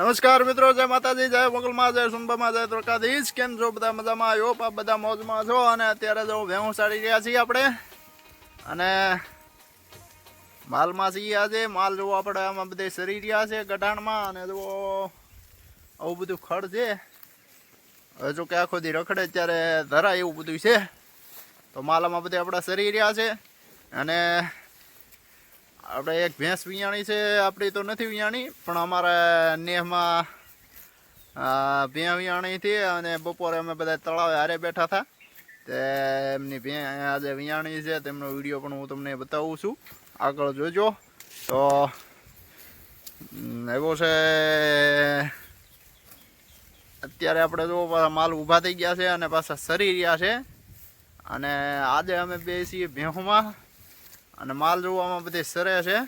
નમસ્કાર મિત્રો, જય માતાજી, જય મોગલમાં, જય સુનબામાં જય દ્વારકાધીશ. કેમ છો બધા મજામાં? આવ્યો આપ બધા મોજમાં છો. અને અત્યારે જો ભેહું સાડી રહ્યા છીએ આપણે. અને માલમાં છીએ આજે. માલ જોવો આપણે આમાં બધે સરી રહ્યા છે ગઢાણમાં. અને જો આવું બધું ખડ છે. હવે જો કે આખો દી રખડે ત્યારે ધરાય એવું બધું છે. તો માલ આમાં બધે આપણા સરી રહ્યા છે. અને આપણે એક ભેંસ વિયાણી છે, આપણી તો નથી વિયાણી, પણ અમારા નેહમાં ભેં વિયાણી હતી અને બપોરે અમે બધા તળાવે હારે બેઠા હતા. તે એમની ભેં આજે વિયાણી છે, તેમનો વીડિયો પણ હું તમને બતાવું છું. આગળ જોજો. તો એવો છે, અત્યારે આપણે જો માલ ઊભા થઈ ગયા છે અને પાછા સરી રહ્યા છે. અને આજે અમે બે છીએ અને માલ જોવામાં બધે સરે છે.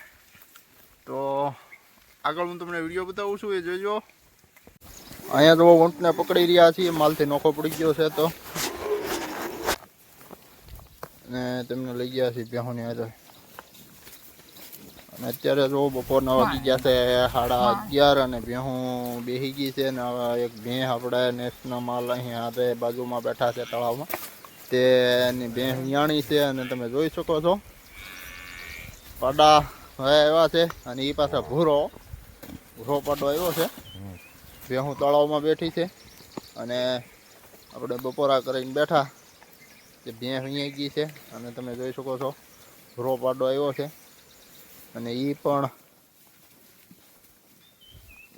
તો આગળ હું તમને વીડિયો બતાવું છું એ જોજો. અહીંયા તો ઊંટને પકડી રહ્યા છીએ માલથી નોખો પડી ગયો છે તો. અને તેમને લઈ ગયા છીએ બેહોની હારે અને અત્યારે જો બપોરના વાગી ગયા છે સાડા અગિયાર અને બેહું બેસી ગઈ છે ને એક ભેં આપણે નેસનો માલ અહીં હાથે બાજુમાં બેઠા છે તળાવમાં. તેની ભેં વિયાણી છે અને તમે જોઈ શકો છો. પાડા હવે એવા છે અને એ પાછા ભૂરો. ભૂરો પાડો આવ્યો છે. ભેહું તળાવમાં બેઠી છે. અને આપણે બપોરા કરીને બેઠા. તે ભેં અહીંયા ગઈ છે. અને તમે જોઈ શકો છો, ભૂરો પાડો આવ્યો છે. અને એ પણ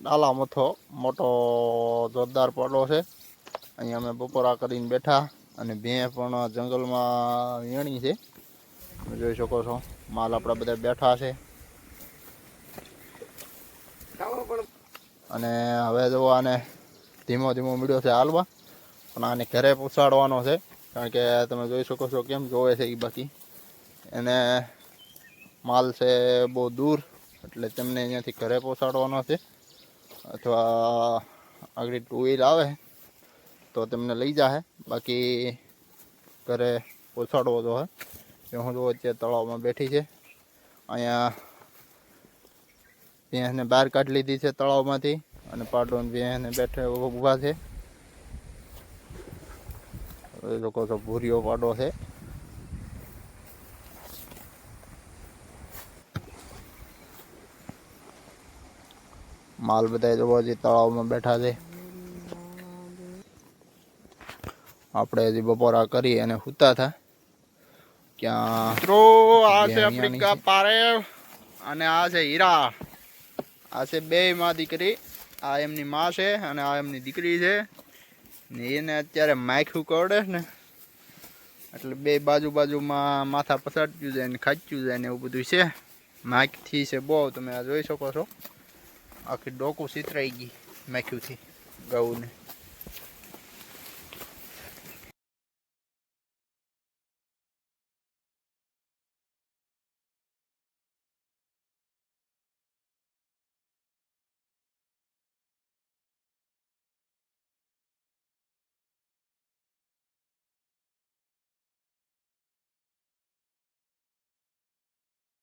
ડાલા મથો મોટો જોરદાર પાડો છે. અહીંયા અમે બપોરા કરીને બેઠા. અને ભેં પણ જંગલમાં વીણી છે. તમે જોઈ શકો છો. માલ આપણા બધા બેઠા છે. અને હવે જો આને ધીમો ધીમો મીડ્યો છે હાલવા પણ આને ઘરે પહોંચાડવાનો છે કારણ કે તમે જોઈ શકો છો કેમ જોવે છે એ બાકી. એને માલ છે બહુ દૂર એટલે તેમને અહીંયાથી ઘરે પહોંચાડવાનો છે. અથવા આગળ ટુ વ્હીલ આવે તો તેમને લઈ જાહે. બાકી ઘરે પહોંચાડવો તો હે હું જો અત્યારે તળાવમાં બેઠી છે. અહીંયા ભેંસને બહાર કાઢી લીધી છે તળાવમાંથી અને પાડો ભેંસને બેઠે ઊભા છે. એ લોકો તો ભૂરીઓ પાડો છે. માલ બધા જોવા જે તળાવમાં બેઠા છે. આપણે હજી બપોરા કરી અને સૂતા હતા. મિત્રો આ છે આપણી કા પારે અને આ છે હીરા આ છે બે માં દીકરી. આ એમની માં છે અને આ એમની દીકરી છે. ને એને અત્યારે માખ્યું કરડે ને. એટલે બે બાજુ બાજુમાં માથા પસાડ્યું જાય ને ખાચ્યું જાય ને એવું બધું છે. માખથી છે બહુ તમે આ જોઈ શકો છો. આખી ડોકું સિતરાઈ ગઈ માખ્યુંથી ગૌને